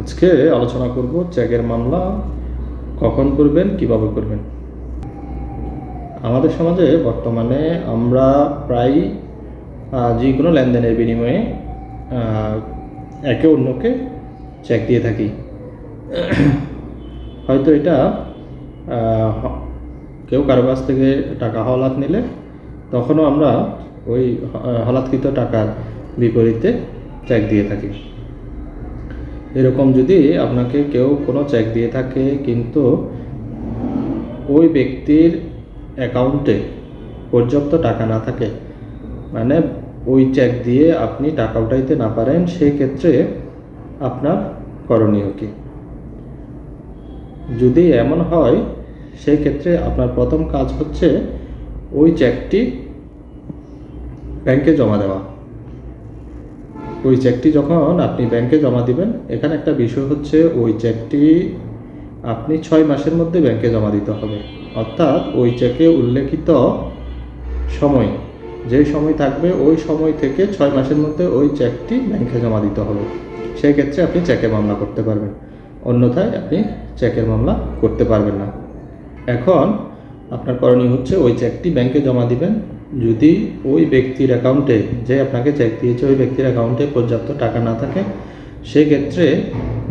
আজকে আলোচনা করব চেকের মামলা কখন করবেন, কীভাবে করবেন? আমাদের সমাজে বর্তমানে আমরা প্রায় যে কোনো লেনদেনের বিনিময়ে একে অন্যকে চেক দিয়ে থাকি। হয়তো এটা কেউ কারও কাছ থেকে টাকা হলাত নিলে তখনও আমরা ওই হ- হলাৎকৃত টাকার বিপরীতে চেক দিয়ে থাকি। এরকম যদি আপনাকে কেউ কোনো চেক দিয়ে থাকে, কিন্তু ওই ব্যক্তির অ্যাকাউন্টে পর্যাপ্ত টাকা না থাকে মানে ওই চেক দিয়ে আপনি টাকা উঠাইতে না পারেন সেই ক্ষেত্রে আপনার করণীয় কি? যদি এমন হয় সেই ক্ষেত্রে আপনার প্রথম কাজ হচ্ছে ওই চেকটি ব্যাংকে জমা দেওয়া। ওই চেকটি যখন আপনি ব্যাংকে জমা দিবেন, এখানে একটা বিষয় হচ্ছে ওই চেকটি আপনি ছয় মাসের মধ্যে ব্যাংকে জমা দিতে হবে। অর্থাৎ ওই চেকে উল্লেখিত সময় যে সময় থাকবে ওই সময় থেকে ছয় মাসের মধ্যে ওই চেকটি ব্যাংকে জমা দিতে হবে। সেই ক্ষেত্রে আপনি চেকের মামলা করতে পারবেন। অন্যথায় আপনি চেকের মামলা করতে পারবেন না। এখন আপনার করণীয় হচ্ছে ওই চেকটি ব্যাংকে জমা দিবেন। যদি ওই ব্যক্তির অ্যাকাউন্টে যে আপনাকে চেক দিয়েছে ওই ব্যক্তির অ্যাকাউন্টে পর্যাপ্ত টাকা না থাকে, সেক্ষেত্রে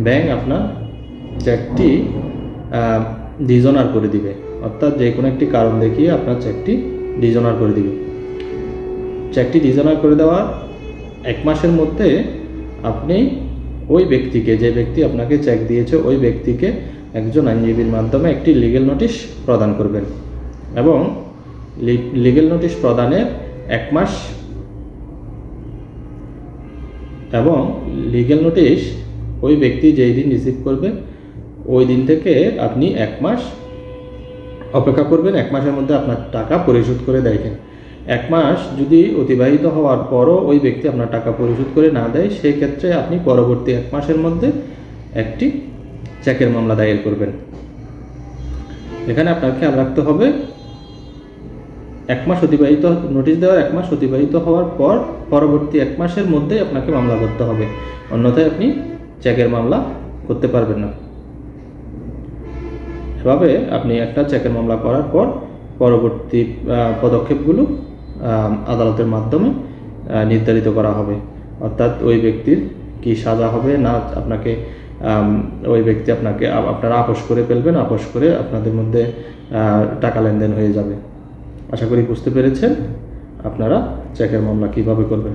ব্যাংক আপনার চেকটি ডিজনার করে দিবে। অর্থাৎ যে কোনো একটি কারণ দেখিয়ে আপনার চেকটি ডিজনার করে দিবে। চেকটি ডিজনার করে দেওয়ার এক মাসের মধ্যে আপনি ওই ব্যক্তিকে, যে ব্যক্তি আপনাকে চেক দিয়েছে, ওই ব্যক্তিকে একজন আইনজীবীর মাধ্যমে একটি লিগেল নোটিশ প্রদান করবেন এবং লিগেল নোটিশ প্রদানের এক মাস এবং লিগেল নোটিশ ওই ব্যক্তি যেই দিন রিসিভ করবে, ওই দিন থেকে আপনি এক মাস অপেক্ষা করবেন, এক মাসের মধ্যে আপনার টাকা পরিশোধ করে দেখেন এক মাস যদি অতিবাহিত হওয়ার পরও ওই ব্যক্তি আপনার টাকা পরিশোধ করে না দেয়, সেই ক্ষেত্রে আপনি পরবর্তী এক মাসের মধ্যে একটি চেকের মামলা দায়ের করবেন। এখানে আপনার খেয়াল রাখতে হবে এক মাস অতিবাহিত, নোটিশ দেওয়ার এক মাস অতিবাহিত হওয়ার পর পরবর্তী এক মাসের মধ্যে আপনাকে মামলা করতে হবে। অন্যথায় আপনি চেকের মামলা করতে পারবেন না। এভাবে আপনি একটা চেকের মামলা করার পর পরবর্তী পদক্ষেপগুলো আদালতের মাধ্যমে নির্ধারিত করা হবে। অর্থাৎ ওই ব্যক্তির কি সাজা হবে না আপনাকে ওই ব্যক্তি আপনাকে আপনারা আপোষ করে ফেলবেন, আপোষ করে আপনাদের মধ্যে টাকা লেনদেন হয়ে যাবে। আশা করি বুঝতে পেরেছেন। আপনারা চেকের মামলা কীভাবে করবেন?